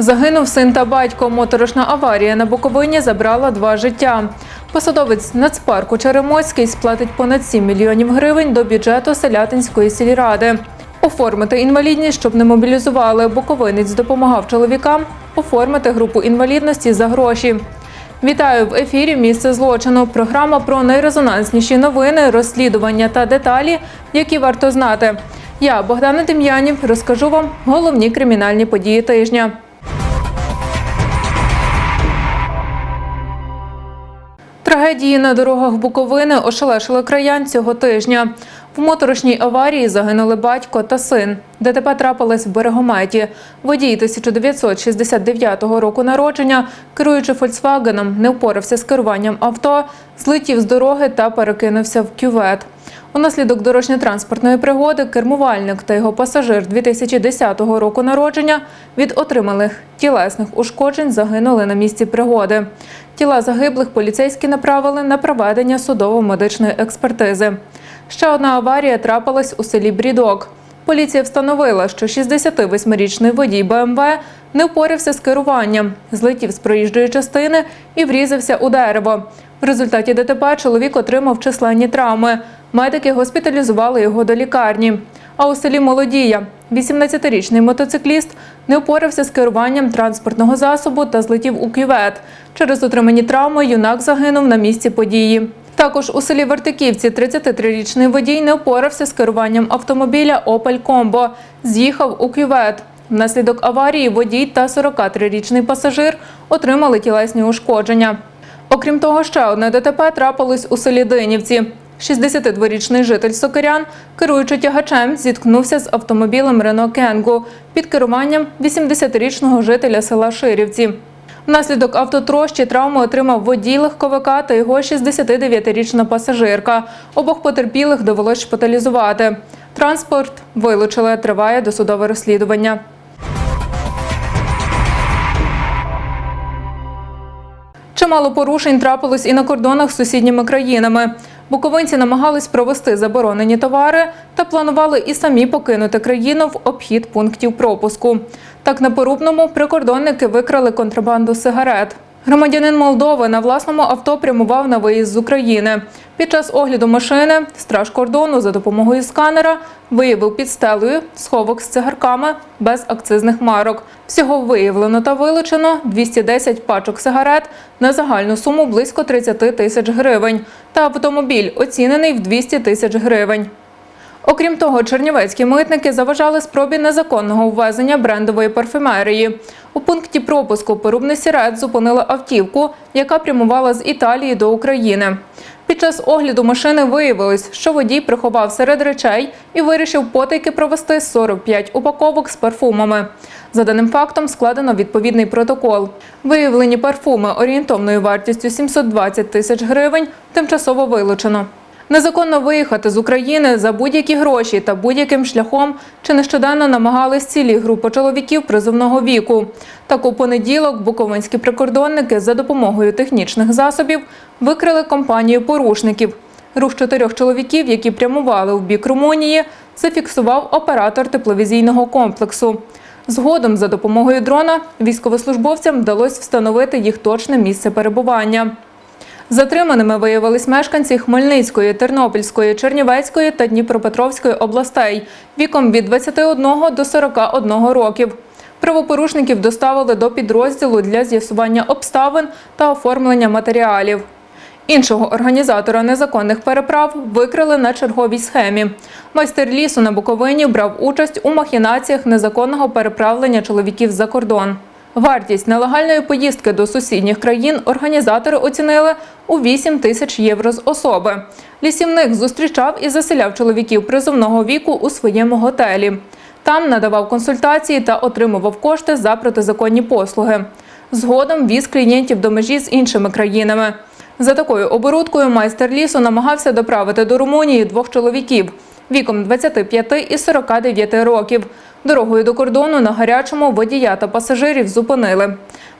Загинув син та батько. Моторошна аварія на Буковині забрала два життя. Посадовець Нацпарку Черемоцький сплатить понад 7 мільйонів гривень до бюджету Селятинської сільради. Оформити інвалідність, щоб не мобілізували. Буковинець допомагав чоловікам оформити групу інвалідності за гроші. Вітаю в ефірі Місце злочину. Програма про найрезонансніші новини, розслідування та деталі, які варто знати. Я Богдана Дем'янів розкажу вам головні кримінальні події тижня. Трагедії на дорогах Буковини ошелешили краян цього тижня. В моторошній аварії загинули батько та син. ДТП трапилось в Берегометі. Водій 1969 року народження, керуючи «Фольксвагеном», не впорався з керуванням авто, злетів з дороги та перекинувся в кювет. Унаслідок дорожньо-транспортної пригоди кермувальник та його пасажир 2010 року народження від отриманих тілесних ушкоджень загинули на місці пригоди. Тіла загиблих поліцейські направили на проведення судово-медичної експертизи. Ще одна аварія трапилась у селі Брідок. Поліція встановила, що 68-річний водій БМВ не впорався з керуванням, злетів з проїжджої частини і врізався у дерево. В результаті ДТП чоловік отримав численні травми. Медики госпіталізували його до лікарні. А у селі Молодія 18-річний мотоцикліст не впорався з керуванням транспортного засобу та злетів у кювет. Через отримані травми юнак загинув на місці події. Також у селі Вертиківці 33-річний водій не впорався з керуванням автомобіля «Опель Комбо». З'їхав у кювет. Внаслідок аварії водій та 43-річний пасажир отримали тілесні ушкодження. Окрім того, ще одне ДТП трапилось у селі Динівці. 62-річний житель Сокирян, керуючи тягачем, зіткнувся з автомобілем Рено Кенгу під керуванням 80-річного жителя села Ширівці. Внаслідок автотрощі травму отримав водій легковика та його 69-річна пасажирка. Обох потерпілих довелось шпиталізувати. Транспорт вилучили. Триває досудове розслідування. Чимало порушень трапилось і на кордонах з сусідніми країнами. Буковинці намагались провести заборонені товари та планували і самі покинути країну в обхід пунктів пропуску. Так на порубному прикордонники викрали контрабанду сигарет. Громадянин Молдови на власному авто прямував на виїзд з України. Під час огляду машини страж кордону за допомогою сканера виявив під стелею сховок з цигарками без акцизних марок. Всього виявлено та вилучено 210 пачок сигарет на загальну суму близько 30 тисяч гривень та автомобіль оцінений в 200 тисяч гривень. Окрім того, чернівецькі митники заважали спробі незаконного ввезення брендової парфюмерії. У пункті пропуску порубний сірет зупинила автівку, яка прямувала з Італії до України. Під час огляду машини виявилось, що водій приховав серед речей і вирішив потайки провести 45 упаковок з парфумами. За даним фактом складено відповідний протокол. Виявлені парфуми орієнтовною вартістю 720 тисяч гривень тимчасово вилучено. Незаконно виїхати з України за будь-які гроші та будь-яким шляхом чи нещодавно намагались цілі групи чоловіків призовного віку. Так у понеділок буковинські прикордонники за допомогою технічних засобів викрили компанію порушників. Рух чотирьох чоловіків, які прямували в бік Румунії, зафіксував оператор тепловізійного комплексу. Згодом за допомогою дрона військовослужбовцям вдалося встановити їх точне місце перебування. Затриманими виявились мешканці Хмельницької, Тернопільської, Чернівецької та Дніпропетровської областей віком від 21 до 41 років. Правопорушників доставили до підрозділу для з'ясування обставин та оформлення матеріалів. Іншого організатора незаконних переправ викрили на черговій схемі. Майстер лісу на Буковині брав участь у махінаціях незаконного переправлення чоловіків за кордон. Вартість нелегальної поїздки до сусідніх країн організатори оцінили у 8 тисяч євро з особи. Лісівник зустрічав і заселяв чоловіків призовного віку у своєму готелі. Там надавав консультації та отримував кошти за протизаконні послуги. Згодом віз клієнтів до межі з іншими країнами. За такою оборудкою майстер лісу намагався доправити до Румунії двох чоловіків віком 25 і 49 років. Дорогою до кордону на гарячому водія та пасажирів зупинили.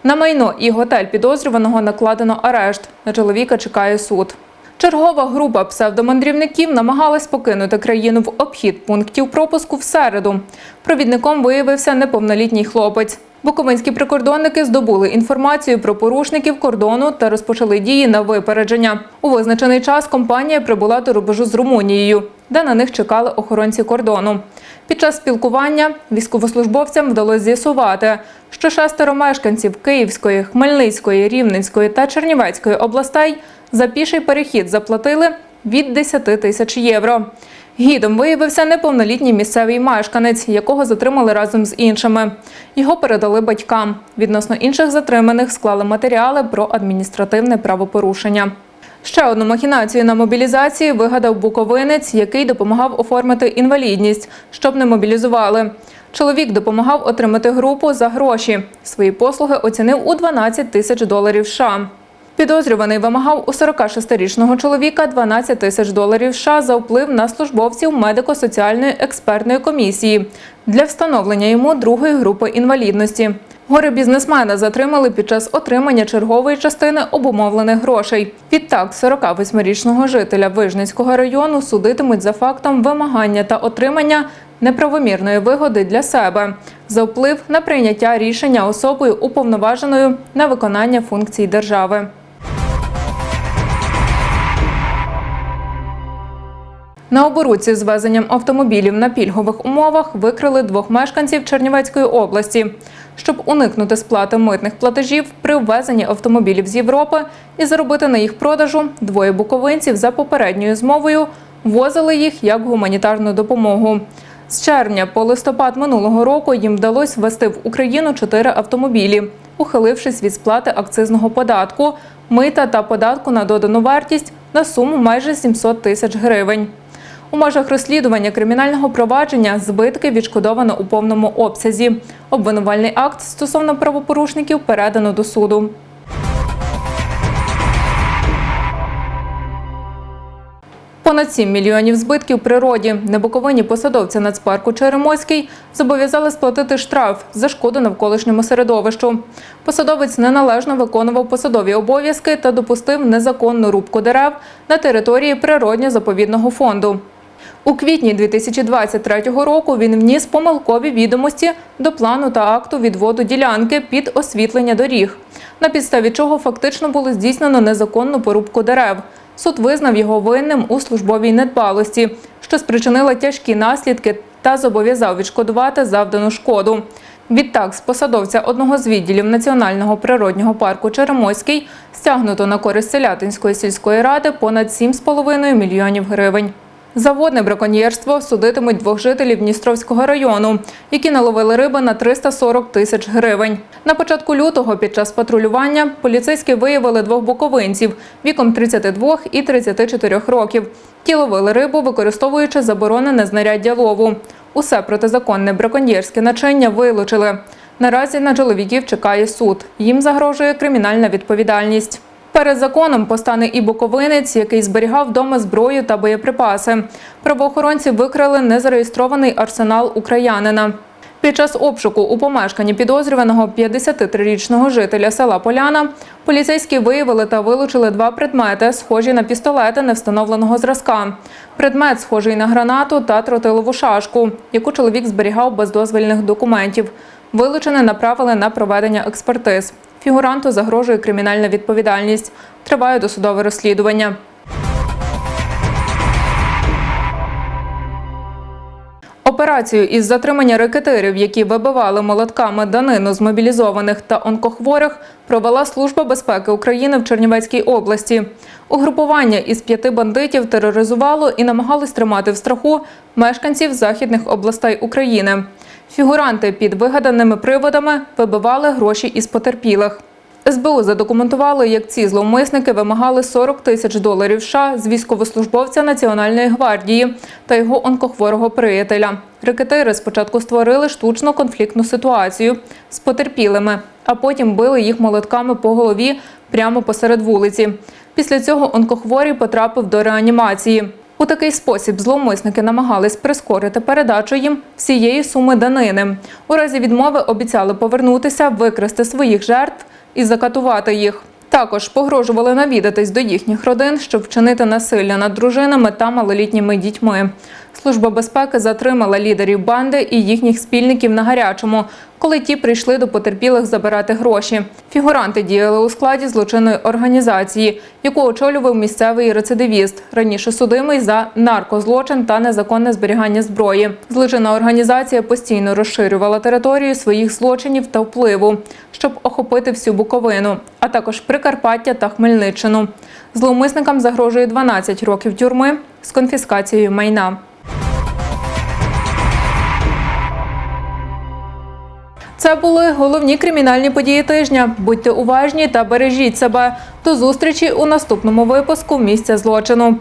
На майно і готель підозрюваного накладено арешт. На чоловіка чекає суд. Чергова група псевдомандрівників намагалась покинути країну в обхід пунктів пропуску в середу. Провідником виявився неповнолітній хлопець. Буковинські прикордонники здобули інформацію про порушників кордону та розпочали дії на випередження. У визначений час компанія прибула до рубежу з Румунією, де на них чекали охоронці кордону. Під час спілкування військовослужбовцям вдалося з'ясувати, що шестеро мешканців Київської, Хмельницької, Рівненської та Чернівецької областей за піший перехід заплатили від 10 тисяч євро. Гідом виявився неповнолітній місцевий мешканець, якого затримали разом з іншими. Його передали батькам. Відносно інших затриманих склали матеріали про адміністративне правопорушення. Ще одну махінацію на мобілізації вигадав буковинець, який допомагав оформити інвалідність, щоб не мобілізували. Чоловік допомагав отримати групу за гроші. Свої послуги оцінив у 12 тисяч доларів США. Підозрюваний вимагав у 46-річного чоловіка 12 тисяч доларів США за вплив на службовців медико-соціальної експертної комісії для встановлення йому другої групи інвалідності. Горе бізнесмена затримали під час отримання чергової частини обумовлених грошей. Відтак, 48-річного жителя Вижницького району судитимуть за фактом вимагання та отримання неправомірної вигоди для себе за вплив на прийняття рішення особою уповноваженою на виконання функцій держави. На оборудці з везенням автомобілів на пільгових умовах викрили двох мешканців Чернівецької області. Щоб уникнути сплати митних платежів при ввезенні автомобілів з Європи і заробити на їх продажу, двоє буковинців за попередньою змовою возили їх як гуманітарну допомогу. З червня по листопад минулого року їм вдалося ввести в Україну чотири автомобілі, ухилившись від сплати акцизного податку, мита та податку на додану вартість на суму майже 700 тисяч гривень. У межах розслідування кримінального провадження збитки відшкодовано у повному обсязі. Обвинувальний акт стосовно правопорушників передано до суду. Понад 7 мільйонів збитків природі. Небуковинні посадовці нацпарку Черемоський зобов'язали сплатити штраф за шкоду навколишньому середовищу. Посадовець неналежно виконував посадові обов'язки та допустив незаконну рубку дерев на території природньо-заповідного фонду. У квітні 2023 року він вніс помилкові відомості до плану та акту відводу ділянки під освітлення доріг, на підставі чого фактично було здійснено незаконну порубку дерев. Суд визнав його винним у службовій недбалості, що спричинила тяжкі наслідки та зобов'язав відшкодувати завдану шкоду. Відтак, з посадовця одного з відділів Національного природнього парку Черемоський стягнуто на користь Селятинської сільської ради понад 7,5 мільйонів гривень. За водне браконьєрство судитимуть двох жителів Дністровського району, які наловили риби на 340 тисяч гривень. На початку лютого під час патрулювання поліцейські виявили двох буковинців віком 32 і 34 років. Ті ловили рибу, використовуючи заборонене знаряддя лову. Усе протизаконне браконьєрське начиння вилучили. Наразі на чоловіків чекає суд. Їм загрожує кримінальна відповідальність. Перед законом постане і буковинець, який зберігав вдома зброю та боєприпаси. Правоохоронці викрали незареєстрований арсенал українина. Під час обшуку у помешканні підозрюваного 53-річного жителя села Поляна поліцейські виявили та вилучили два предмети, схожі на пістолети невстановленого зразка. Предмет схожий на гранату та тротилову шашку, яку чоловік зберігав без дозвільних документів. Вилучене направили на проведення експертиз. Фігуранту загрожує кримінальна відповідальність. Триває досудове розслідування. Операцію із затримання рекетирів, які вибивали молотками данину з мобілізованих та онкохворих, провела Служба безпеки України в Чернівецькій області. Угрупування із п'яти бандитів тероризувало і намагалось тримати в страху мешканців західних областей України. Фігуранти під вигаданими приводами вибивали гроші із потерпілих. СБУ задокументували, як ці зловмисники вимагали 40 тисяч доларів США з військовослужбовця Національної гвардії та його онкохворого приятеля. Рекетири спочатку створили штучну конфліктну ситуацію з потерпілими, а потім били їх молотками по голові прямо посеред вулиці. Після цього онкохворий потрапив до реанімації. У такий спосіб зловмисники намагались прискорити передачу їм всієї суми данини. У разі відмови обіцяли повернутися, викрасти своїх жертв і закатувати їх. Також погрожували навідатись до їхніх родин, щоб вчинити насилля над дружинами та малолітніми дітьми. Служба безпеки затримала лідерів банди і їхніх спільників на гарячому, коли ті прийшли до потерпілих забирати гроші. Фігуранти діяли у складі злочинної організації, яку очолював місцевий рецидивіст, раніше судимий за наркозлочин та незаконне зберігання зброї. Злочинна організація постійно розширювала територію своїх злочинів та впливу, щоб охопити всю Буковину, а також Прикарпаття та Хмельниччину. Зловмисникам загрожує 12 років тюрми з конфіскацією майна. Це були головні кримінальні події тижня. Будьте уважні та бережіть себе. До зустрічі у наступному випуску місця злочину.